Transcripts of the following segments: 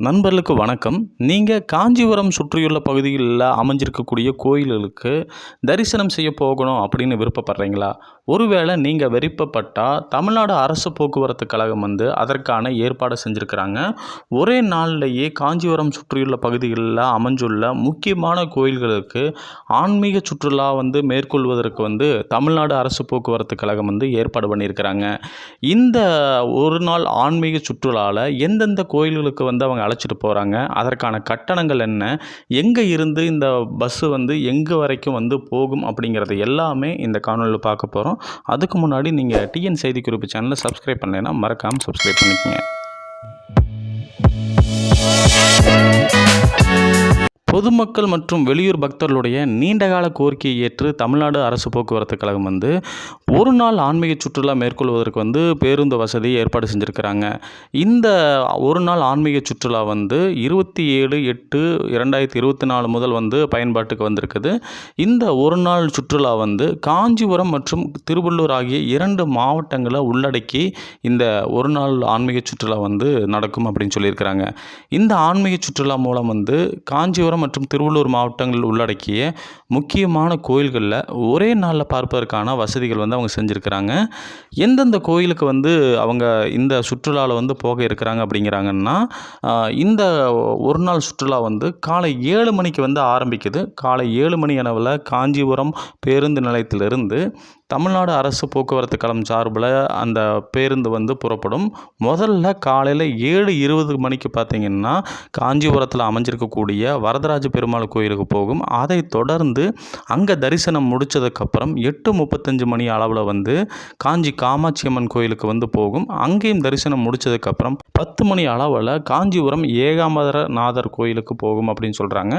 நண்பர்களுக்கு வணக்கம். நீங்கள் காஞ்சிபுரம் சுற்றியுள்ள பகுதிகளில் அமைஞ்சிருக்கக்கூடிய கோயில்களுக்கு தரிசனம் செய்ய போகணும் அப்படின்னு விருப்பப்படுறீங்களா? ஒருவேளை நீங்கள் விருப்பப்பட்டால் தமிழ்நாடு அரசு போக்குவரத்து கழகம் வந்து அதற்கான ஏற்பாடு செஞ்சுருக்கிறாங்க. ஒரே நாள்லேயே காஞ்சிபுரம் சுற்றியுள்ள பகுதிகளில் அமைஞ்சுள்ள முக்கியமான கோயில்களுக்கு ஆன்மீக சுற்றுலா வந்து மேற்கொள்வதற்கு வந்து தமிழ்நாடு அரசு போக்குவரத்து கழகம் வந்து ஏற்பாடு பண்ணியிருக்கிறாங்க. இந்த ஒரு நாள் ஆன்மீக சுற்றுலாவில் எந்தெந்த கோயில்களுக்கு வந்து அவங்க அழைச்சிட்டு போகிறாங்க அதற்கான கட்டணங்கள் என்ன? எங்கே இருந்து இந்த பஸ்ஸு வந்து எங்கே வரைக்கும் வந்து போகும் அப்படிங்கிறது எல்லாமே இந்த காணொலியில் பார்க்க போகிறோம் அதுக்கு முன்னாடி நீங்கள் டிஎன் செய்தி குறிப்பு சேனலை சப்ஸ்கிரைப் பண்ணலைன்னா மறக்காமல் சப்ஸ்கிரைப் பண்ணிக்கோங்க. பொதுமக்கள் மற்றும் வெளியூர் பக்தர்களுடைய நீண்டகால கோரிக்கையை ஏற்று தமிழ்நாடு அரசு போக்குவரத்து கழகம் வந்து ஒரு நாள் ஆன்மீக சுற்றுலா மேற்கொள்வதற்கு வந்து பேருந்து வசதி ஏற்பாடு செஞ்சுருக்கிறாங்க. இந்த ஒரு நாள் ஆன்மீக சுற்றுலா வந்து இருபத்தி ஏழு எட்டு இரண்டாயிரத்தி இருபத்தி நாலு முதல் வந்து பயன்பாட்டுக்கு வந்திருக்குது. இந்த ஒரு நாள் சுற்றுலா வந்து காஞ்சிபுரம் மற்றும் திருவள்ளூர் ஆகிய இரண்டு மாவட்டங்களை உள்ளடக்கி இந்த ஒரு நாள் ஆன்மீக சுற்றுலா வந்து நடக்கும் அப்படின்னு சொல்லியிருக்கிறாங்க. இந்த ஆன்மீக சுற்றுலா மூலம் வந்து காஞ்சிபுரம் மற்றும் திருவள்ளூர் மாவட்டங்கள் உள்ளடக்கிய முக்கியமான கோயில்களில் ஒரே நாளில் பார்ப்பதற்கான வசதிகள் வந்து அவங்க செஞ்சுருக்கிறாங்க. எந்தெந்த கோயிலுக்கு வந்து அவங்க இந்த சுற்றுலாவில் வந்து போக இருக்கிறாங்க அப்படிங்கிறாங்கன்னா இந்த ஒரு நாள் சுற்றுலா வந்து காலை ஏழு மணிக்கு வந்து ஆரம்பிக்குது. காலை ஏழு மணி அளவில் காஞ்சிபுரம் பேருந்து நிலையத்திலிருந்து தமிழ்நாடு அரசு போக்குவரத்து கழகம் சார்பில் அந்த பேருந்து வந்து புறப்படும். முதல்ல காலையில் ஏழு இருபது மணிக்கு பார்த்திங்கன்னா காஞ்சிபுரத்தில் அமைஞ்சிருக்கக்கூடிய வரதராஜ பெருமாள் கோயிலுக்கு போகும். அதை தொடர்ந்து அங்கே தரிசனம் முடித்ததுக்கப்புறம் எட்டு முப்பத்தஞ்சு மணி அளவில் வந்து காஞ்சி காமாட்சி அம்மன் கோயிலுக்கு வந்து போகும். அங்கேயும் தரிசனம் முடித்ததுக்கப்புறம் பத்து மணி அளவில் காஞ்சிபுரம் ஏகாம்பரநாதர் கோயிலுக்கு போகும் அப்படின்னு சொல்கிறாங்க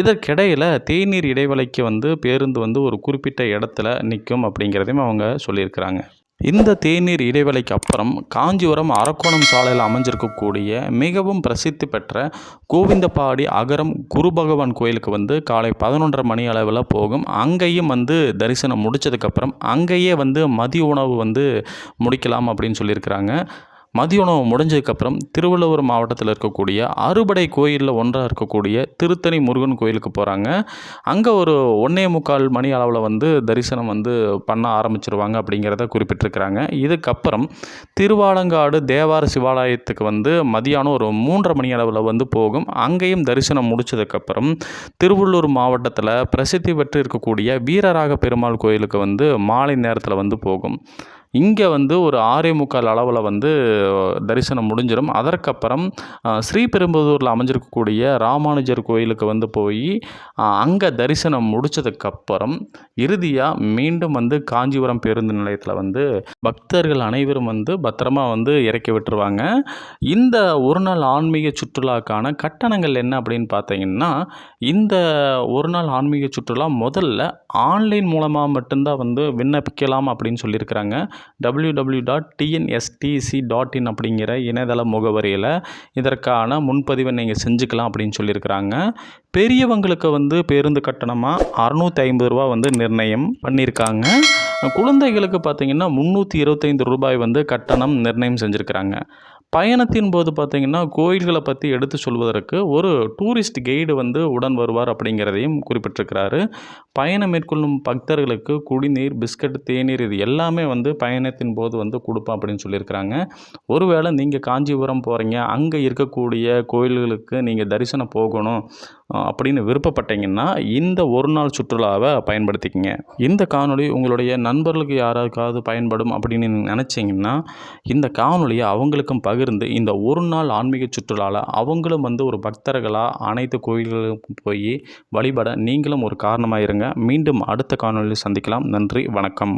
இதற்கிடையில் தேநீர் இடைவெளிக்கு வந்து பேருந்து வந்து ஒரு குறிப்பிட்ட இடத்துல நிற்கும் அப்படி அப்படிங்கிறதையும் அவங்க சொல்லியிருக்கிறாங்க. இந்த தேநீர் இடைவேளைக்கு அப்புறம் காஞ்சிபுரம் அரக்கோணம் சாலையில் அமைஞ்சிருக்கக்கூடிய மிகவும் பிரசித்தி பெற்ற கோவிந்தபாடி அகரம் குரு பகவான் கோயிலுக்கு வந்து காலை பதினொன்றரை மணி அளவில் போகும். அங்கேயும் வந்து தரிசனம் முடித்ததுக்கப்புறம் அங்கேயே வந்து மதிய உணவு வந்து முடிக்கலாம் அப்படின்னு சொல்லியிருக்கிறாங்க. மதிய உணவு முடிஞ்சதுக்கப்புறம் திருவள்ளுவர் மாவட்டத்தில் இருக்கக்கூடிய அறுபடை கோயிலில் ஒன்றாக இருக்கக்கூடிய திருத்தணி முருகன் கோயிலுக்கு போகிறாங்க. அங்கே ஒரு ஒன்றே முக்கால் மணி அளவில் வந்து தரிசனம் வந்து பண்ண ஆரம்பிச்சிருவாங்க அப்படிங்கிறத குறிப்பிட்டிருக்கிறாங்க. இதுக்கப்புறம் திருவாலங்காடு தேவார சிவாலயத்துக்கு வந்து மதியானம் ஒரு மூன்றரை மணி அளவில் வந்து போகும். அங்கேயும் தரிசனம் முடிச்சதுக்கப்புறம் திருவள்ளூர் மாவட்டத்தில் பிரசித்தி பெற்று இருக்கக்கூடிய வீரராக பெருமாள் கோயிலுக்கு வந்து மாலை நேரத்தில் வந்து போகும். இங்கே வந்து ஒரு ஆறே முக்கால் அளவில் வந்து தரிசனம் முடிஞ்சிடும் அதற்கப்புறம் ஸ்ரீபெரும்புதூரில் அமைஞ்சிருக்கக்கூடிய ராமானுஜர் கோயிலுக்கு வந்து போய் அங்கே தரிசனம் முடித்ததுக்கப்புறம் இறுதியாக மீண்டும் வந்து காஞ்சிபுரம் பேருந்து நிலையத்தில் வந்து பக்தர்கள் அனைவரும் வந்து பத்திரமா வந்து இறக்கி விட்டுருவாங்க. இந்த ஒரு நாள் ஆன்மீக சுற்றுலாக்கான கட்டணங்கள் என்ன அப்படின்னு பார்த்தீங்கன்னா இந்த ஒரு நாள் ஆன்மீக சுற்றுலா முதல்ல ஆன்லைன் மூலமாக மட்டும்தான் வந்து விண்ணப்பிக்கலாம் அப்படின்னு சொல்லியிருக்கிறாங்க. W W dot TNSTC dot in அப்படிங்கிற இணையதள முகவரியில் இதற்கான முன்பதிவை நீங்கள் செஞ்சுக்கலாம் அப்படின்னு சொல்லியிருக்கிறாங்க. பெரியவங்களுக்கு வந்து பேருந்து கட்டணமாக அறநூற்றி ஐம்பது ரூபா வந்து நிர்ணயம் பண்ணியிருக்காங்க. குழந்தைகளுக்கு பார்த்திங்கன்னா முந்நூற்றி இருபத்தைந்து ரூபாய் வந்து கட்டணம் நிர்ணயம் செஞ்சுருக்கிறாங்க. பயணத்தின் போது பார்த்திங்கன்னா கோயில்களை பற்றி எடுத்து சொல்வதற்கு ஒரு டூரிஸ்ட் கைடு வந்து உடன் வருவார் அப்படிங்கிறதையும் குறிப்பிட்டிருக்கிறாரு. பயணம் மேற்கொள்ளும் பக்தர்களுக்கு குடிநீர் பிஸ்கட் தேநீர் இது எல்லாமே வந்து பயணத்தின் போது வந்து கொடுப்போம் அப்படின்னு சொல்லியிருக்கிறாங்க. ஒருவேளை நீங்கள் காஞ்சிபுரம் போகிறீங்க அங்கே இருக்கக்கூடிய கோயில்களுக்கு நீங்கள் தரிசனம் போகணும் அப்படின்னு விருப்பப்பட்டீங்கன்னா இந்த ஒரு நாள் சுற்றுலாவை பயன்படுத்திக்கங்க. இந்த காணொலி உங்களுடைய நண்பர்களுக்கு யாராருக்காவது பயன்படும் அப்படின்னு நினச்சிங்கன்னா இந்த காணொலியை அவங்களுக்கும் பகிர்ந்து இந்த ஒரு நாள் ஆன்மீக சுற்றுலாவில் அவங்களும் வந்து ஒரு பக்தர்களாக அனைத்து கோயில்களுக்கும் போய் வழிபட நீங்களும் ஒரு காரணமாக இருங்க மீண்டும் அடுத்த காணொலியில் சந்திக்கலாம். நன்றி வணக்கம்.